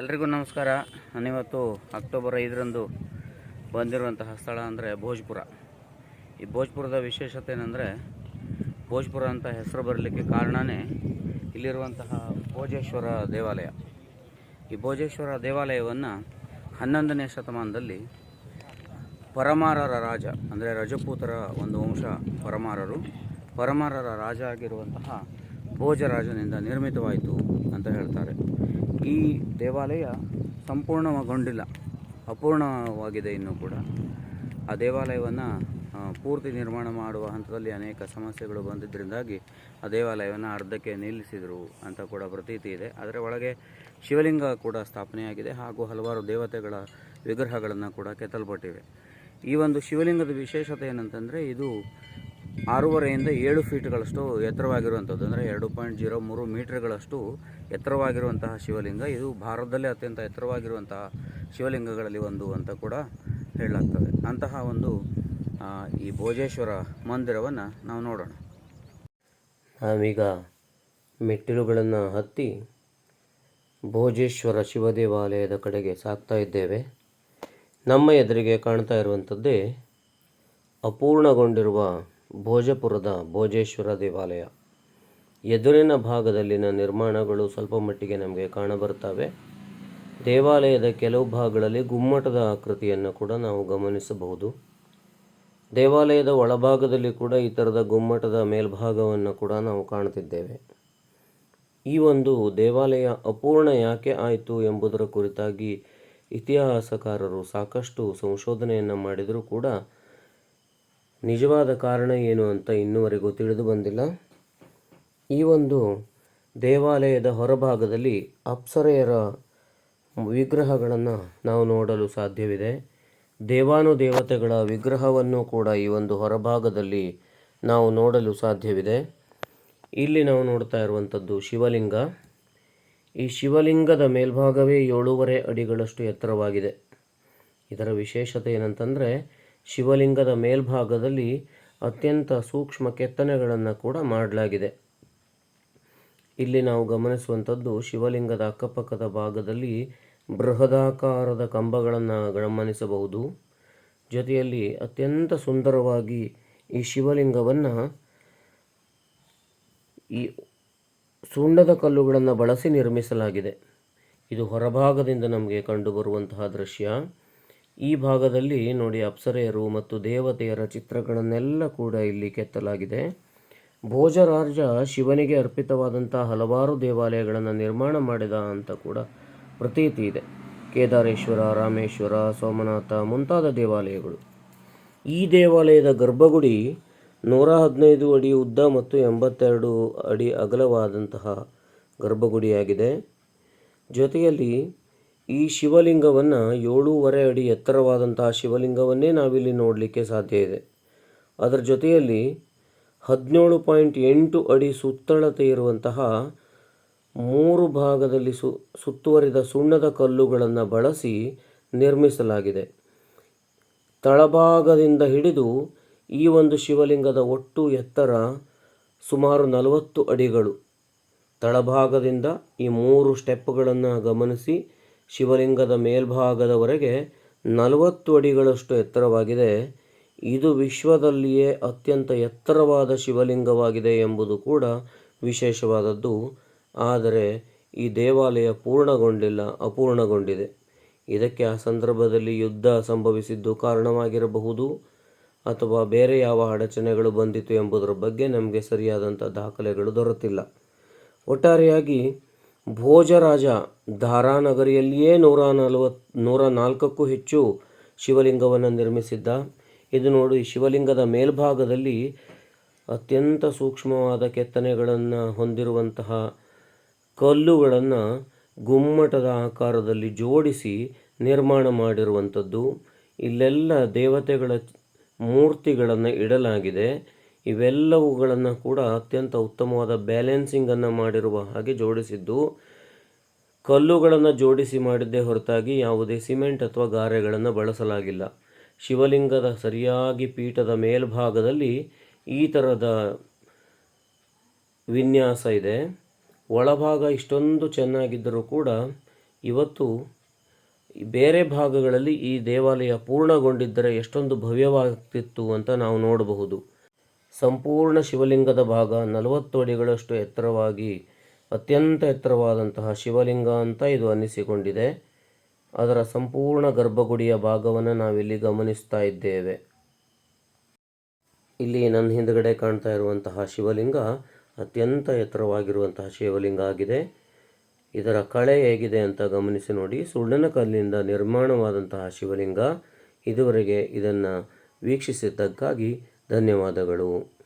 ಎಲ್ರಿಗೂ ನಮಸ್ಕಾರ. ನಾನಿವತ್ತು ಅಕ್ಟೋಬರ್ ಐದರಂದು ಬಂದಿರುವಂತಹ ಸ್ಥಳ ಅಂದರೆ ಭೋಜ್ಪುರ. ಈ ಭೋಜ್ಪುರದ ವಿಶೇಷತೆ ಏನಂದರೆ ಭೋಜ್ಪುರ ಅಂತ ಹೆಸರು ಬರಲಿಕ್ಕೆ ಕಾರಣವೇ ಇಲ್ಲಿರುವಂತಹ ಭೋಜೇಶ್ವರ ದೇವಾಲಯ. ಈ ಭೋಜೇಶ್ವರ ದೇವಾಲಯವನ್ನು ಹನ್ನೊಂದನೇ ಶತಮಾನದಲ್ಲಿ ಪರಮಾರರ ರಾಜ, ಅಂದರೆ ರಜಪೂತರ ಒಂದು ವಂಶ ಪರಮಾರರು, ಪರಮಾರರ ರಾಜ ಆಗಿರುವಂತಹ ಭೋಜರಾಜನಿಂದ ನಿರ್ಮಿತವಾಯಿತು ಅಂತ ಹೇಳ್ತಾರೆ. ಈ ದೇವಾಲಯ ಸಂಪೂರ್ಣಗೊಂಡಿಲ್ಲ. ಅಪೂರ್ಣವಾಗಿದೆ ಇನ್ನೂ ಕೂಡ. ಆ ದೇವಾಲಯವನ್ನು ಪೂರ್ತಿ ನಿರ್ಮಾಣ ಮಾಡುವ ಹಂತದಲ್ಲಿ ಅನೇಕ ಸಮಸ್ಯೆಗಳು ಬಂದಿದ್ದರಿಂದಾಗಿ ಆ ದೇವಾಲಯವನ್ನು ಅರ್ಧಕ್ಕೆ ನಿಲ್ಲಿಸಿದರು ಅಂತ ಕೂಡ ಪ್ರತೀತಿ ಇದೆ. ಅದರ ಒಳಗೆ ಶಿವಲಿಂಗ ಕೂಡ ಸ್ಥಾಪನೆಯಾಗಿದೆ ಹಾಗೂ ಹಲವಾರು ದೇವತೆಗಳ ವಿಗ್ರಹಗಳನ್ನು ಕೂಡ ಕೆತ್ತಲ್ಪಟ್ಟಿವೆ. ಈ ಒಂದು ಶಿವಲಿಂಗದ ವಿಶೇಷತೆ ಏನಂತಂದರೆ ಇದು ಆರೂವರೆಯಿಂದ ಏಳು ಫೀಟ್ಗಳಷ್ಟು ಎತ್ತರವಾಗಿರುವಂಥದ್ದು, ಅಂದರೆ ಎರಡು ಪಾಯಿಂಟ್ ಜೀರೋ ಮೂರು ಮೀಟ್ರ್ಗಳಷ್ಟು ಎತ್ತರವಾಗಿರುವಂತಹ ಶಿವಲಿಂಗ. ಇದು ಭಾರತದಲ್ಲೇ ಅತ್ಯಂತ ಎತ್ತರವಾಗಿರುವಂತಹ ಶಿವಲಿಂಗಗಳಲ್ಲಿ ಒಂದು ಅಂತ ಕೂಡ ಹೇಳಲಾಗ್ತದೆ. ಅಂತಹ ಒಂದು ಈ ಭೋಜೇಶ್ವರ ಮಂದಿರವನ್ನು ನಾವು ನೋಡೋಣ. ನಾವೀಗ ಮೆಟ್ಟಿಲುಗಳನ್ನು ಹತ್ತಿ ಭೋಜೇಶ್ವರ ಶಿವ ದೇವಾಲಯದ ಕಡೆಗೆ ಸಾಗ್ತಾ ಇದ್ದೇವೆ. ನಮ್ಮ ಎದುರಿಗೆ ಕಾಣ್ತಾ ಇರುವಂಥದ್ದೇ ಅಪೂರ್ಣಗೊಂಡಿರುವ ಭೋಜಪುರದ ಭೋಜೇಶ್ವರ ದೇವಾಲಯ. ಎದುರಿನ ಭಾಗದಲ್ಲಿನ ನಿರ್ಮಾಣಗಳು ಸ್ವಲ್ಪ ಮಟ್ಟಿಗೆ ನಮಗೆ ಕಾಣಬರ್ತವೆ ದೇವಾಲಯದ ಕೆಲವು ಭಾಗಗಳಲ್ಲಿ ಗುಮ್ಮಟದ ಆಕೃತಿಯನ್ನು ಕೂಡ ನಾವು ಗಮನಿಸಬಹುದು. ದೇವಾಲಯದ ಒಳಭಾಗದಲ್ಲಿ ಕೂಡ ಈ ಥರದ ಗುಮ್ಮಟದ ಮೇಲ್ಭಾಗವನ್ನು ಕೂಡ ನಾವು ಕಾಣುತ್ತಿದ್ದೇವೆ. ಈ ಒಂದು ದೇವಾಲಯ ಅಪೂರ್ಣ ಯಾಕೆ ಆಯಿತು ಎಂಬುದರ ಕುರಿತಾಗಿ ಇತಿಹಾಸಕಾರರು ಸಾಕಷ್ಟು ಸಂಶೋಧನೆಯನ್ನು ಮಾಡಿದರೂ ಕೂಡ ನಿಜವಾದ ಕಾರಣ ಏನು ಅಂತ ಇನ್ನುವರೆಗೂ ತಿಳಿದು ಬಂದಿಲ್ಲ. ಈ ಒಂದು ದೇವಾಲಯದ ಹೊರಭಾಗದಲ್ಲಿ ಅಪ್ಸರೆಯರ ವಿಗ್ರಹಗಳನ್ನು ನಾವು ನೋಡಲು ಸಾಧ್ಯವಿದೆ. ದೇವಾನುದೇವತೆಗಳ ವಿಗ್ರಹವನ್ನು ಕೂಡ ಈ ಒಂದು ಹೊರಭಾಗದಲ್ಲಿ ನಾವು ನೋಡಲು ಸಾಧ್ಯವಿದೆ. ಇಲ್ಲಿ ನಾವು ನೋಡ್ತಾ ಇರುವಂಥದ್ದು ಶಿವಲಿಂಗ. ಈ ಶಿವಲಿಂಗದ ಮೇಲ್ಭಾಗವೇ ಏಳೂವರೆ ಅಡಿಗಳಷ್ಟು ಎತ್ತರವಾಗಿದೆ. ಇದರ ವಿಶೇಷತೆ ಏನಂತಂದರೆ ಶಿವಲಿಂಗದ ಮೇಲ್ಭಾಗದಲ್ಲಿ ಅತ್ಯಂತ ಸೂಕ್ಷ್ಮ ಕೆತ್ತನೆಗಳನ್ನು ಕೂಡ ಮಾಡಲಾಗಿದೆ. ಇಲ್ಲಿ ನಾವು ಗಮನಿಸುವಂಥದ್ದು ಶಿವಲಿಂಗದ ಅಕ್ಕಪಕ್ಕದ ಭಾಗದಲ್ಲಿ ಬೃಹದಾಕಾರದ ಕಂಬಗಳನ್ನು ಗಮನಿಸಬಹುದು. ಜೊತೆಯಲ್ಲಿ ಅತ್ಯಂತ ಸುಂದರವಾಗಿ ಈ ಶಿವಲಿಂಗವನ್ನು ಈ ಸುಂಡದ ಕಲ್ಲುಗಳನ್ನು ಬಳಸಿ ನಿರ್ಮಿಸಲಾಗಿದೆ. ಇದು ಹೊರಭಾಗದಿಂದ ನಮಗೆ ಕಂಡುಬರುವಂತಹ ದೃಶ್ಯ. ಈ ಭಾಗದಲ್ಲಿ ನೋಡಿ ಅಪ್ಸರೆಯರು ಮತ್ತು ದೇವತೆಯರ ಚಿತ್ರಗಳನ್ನೆಲ್ಲ ಕೂಡ ಇಲ್ಲಿ ಕೆತ್ತಲಾಗಿದೆ. ಭೋಜರಾಜ ಶಿವನಿಗೆ ಅರ್ಪಿತವಾದಂಥ ಹಲವಾರು ದೇವಾಲಯಗಳನ್ನು ನಿರ್ಮಾಣ ಮಾಡಿದ ಅಂತ ಕೂಡ ಪ್ರತೀತಿ ಇದೆ. ಕೇದಾರೇಶ್ವರ, ರಾಮೇಶ್ವರ, ಸೋಮನಾಥ ಮುಂತಾದ ದೇವಾಲಯಗಳು. ಈ ದೇವಾಲಯದ ಗರ್ಭಗುಡಿ ನೂರ ಹದಿನೈದು ಅಡಿ ಉದ್ದ ಮತ್ತು ಎಂಬತ್ತೆರಡು ಅಡಿ ಅಗಲವಾದಂತಹ ಗರ್ಭಗುಡಿಯಾಗಿದೆ. ಜೊತೆಯಲ್ಲಿ ಈ ಶಿವಲಿಂಗವನ್ನು ಏಳೂವರೆ ಅಡಿ ಎತ್ತರವಾದಂತಹ ಶಿವಲಿಂಗವನ್ನೇ ನಾವಿಲ್ಲಿ ನೋಡಲಿಕ್ಕೆ ಸಾಧ್ಯ ಇದೆ. ಅದರ ಜೊತೆಯಲ್ಲಿ ಹದಿನೇಳು ಪಾಯಿಂಟ್ ಎಂಟು ಅಡಿ ಸುತ್ತಳತೆ ಇರುವಂತಹ ಮೂರು ಭಾಗದಲ್ಲಿ ಸು, ಸುತ್ತುವರಿದ ಸುಣ್ಣದ ಕಲ್ಲುಗಳನ್ನು ಬಳಸಿ ನಿರ್ಮಿಸಲಾಗಿದೆ. ತಳಭಾಗದಿಂದ ಹಿಡಿದು ಈ ಒಂದು ಶಿವಲಿಂಗದ ಒಟ್ಟು ಎತ್ತರ ಸುಮಾರು ನಲವತ್ತು ಅಡಿಗಳು. ತಳಭಾಗದಿಂದ ಈ ಮೂರು ಸ್ಟೆಪ್ಗಳನ್ನು ಗಮನಿಸಿ ಶಿವಲಿಂಗದ ಮೇಲ್ಭಾಗದವರೆಗೆ ನಲವತ್ತು ಅಡಿಗಳಷ್ಟು ಎತ್ತರವಾಗಿದೆ. ಇದು ವಿಶ್ವದಲ್ಲಿಯೇ ಅತ್ಯಂತ ಎತ್ತರವಾದ ಶಿವಲಿಂಗವಾಗಿದೆ ಎಂಬುದು ಕೂಡ ವಿಶೇಷವಾದದ್ದು. ಆದರೆ ಈ ದೇವಾಲಯ ಪೂರ್ಣಗೊಂಡಿಲ್ಲ, ಅಪೂರ್ಣಗೊಂಡಿದೆ. ಇದಕ್ಕೆ ಆ ಸಂದರ್ಭದಲ್ಲಿ ಯುದ್ಧ ಸಂಭವಿಸಿದ್ದು ಕಾರಣವಾಗಿರಬಹುದು ಅಥವಾ ಬೇರೆ ಯಾವ ಅಡಚಣೆಗಳು ಬಂದಿತು ಎಂಬುದರ ಬಗ್ಗೆ ನಮಗೆ ಸರಿಯಾದಂಥ ದಾಖಲೆಗಳು ದೊರೆತಿಲ್ಲ. ಒಟ್ಟಾರೆಯಾಗಿ ಭೋಜರಾಜ ಧಾರಾನಗರಿಯಲ್ಲಿಯೇ ನೂರ ನಲವತ್, ನೂರ ನಾಲ್ಕಕ್ಕೂ ಹೆಚ್ಚು ಶಿವಲಿಂಗವನ್ನು ನಿರ್ಮಿಸಿದ್ದ. ಇದು ನೋಡಿ, ಶಿವಲಿಂಗದ ಮೇಲ್ಭಾಗದಲ್ಲಿ ಅತ್ಯಂತ ಸೂಕ್ಷ್ಮವಾದ ಕೆತ್ತನೆಗಳನ್ನು ಹೊಂದಿರುವಂತಹ ಕಲ್ಲುಗಳನ್ನು ಗುಮ್ಮಟದ ಆಕಾರದಲ್ಲಿ ಜೋಡಿಸಿ ನಿರ್ಮಾಣ ಮಾಡಿರುವಂಥದ್ದು. ಇಲ್ಲೆಲ್ಲ ದೇವತೆಗಳ ಮೂರ್ತಿಗಳನ್ನು ಇಡಲಾಗಿದೆ. ಇವೆಲ್ಲವುಗಳನ್ನು ಕೂಡ ಅತ್ಯಂತ ಉತ್ತಮವಾದ ಬ್ಯಾಲೆನ್ಸಿಂಗನ್ನು ಮಾಡಿರುವ ಹಾಗೆ ಜೋಡಿಸಿದ್ದು, ಕಲ್ಲುಗಳನ್ನು ಜೋಡಿಸಿ ಮಾಡಿದ್ದೇ ಹೊರತಾಗಿ ಯಾವುದೇ ಸಿಮೆಂಟ್ ಅಥವಾ ಗಾರೆಗಳನ್ನು ಬಳಸಲಾಗಿಲ್ಲ. ಶಿವಲಿಂಗದ ಸರಿಯಾಗಿ ಪೀಠದ ಮೇಲ್ಭಾಗದಲ್ಲಿ ಈ ಥರದ ವಿನ್ಯಾಸ ಇದೆ. ಒಳಭಾಗ ಇಷ್ಟೊಂದು ಚೆನ್ನಾಗಿದ್ದರೂ ಕೂಡ ಇವತ್ತು ಬೇರೆ ಭಾಗಗಳಲ್ಲಿ ಈ ದೇವಾಲಯ ಪೂರ್ಣಗೊಂಡಿದ್ದರೆ ಎಷ್ಟೊಂದು ಭವ್ಯವಾಗ್ತಿತ್ತು ಅಂತ ನಾವು ನೋಡಬಹುದು. ಸಂಪೂರ್ಣ ಶಿವಲಿಂಗದ ಭಾಗ ನಲವತ್ತು ಅಡಿಗಳಷ್ಟು ಎತ್ತರವಾಗಿ, ಅತ್ಯಂತ ಎತ್ತರವಾದಂತಹ ಶಿವಲಿಂಗ ಅಂತ ಇದು ಅನ್ನಿಸಿಕೊಂಡಿದೆ. ಅದರ ಸಂಪೂರ್ಣ ಗರ್ಭಗುಡಿಯ ಭಾಗವನ್ನು ನಾವಿಲ್ಲಿ ಗಮನಿಸ್ತಾ ಇದ್ದೇವೆ. ಇಲ್ಲಿ ನನ್ನ ಹಿಂದ್ಗಡೆ ಕಾಣ್ತಾ ಇರುವಂತಹ ಶಿವಲಿಂಗ ಅತ್ಯಂತ ಎತ್ತರವಾಗಿರುವಂತಹ ಶಿವಲಿಂಗ ಆಗಿದೆ. ಇದರ ಕಳೆ ಹೇಗಿದೆ ಅಂತ ಗಮನಿಸಿ ನೋಡಿ. ಸುಳ್ಳಿನ ಕಲ್ಲಿನಿಂದ ನಿರ್ಮಾಣವಾದಂತಹ ಶಿವಲಿಂಗ ಇದುವರೆಗೆ ಇದನ್ನು ವೀಕ್ಷಿಸಿದ್ದಕ್ಕಾಗಿ ಧನ್ಯವಾದಗಳು.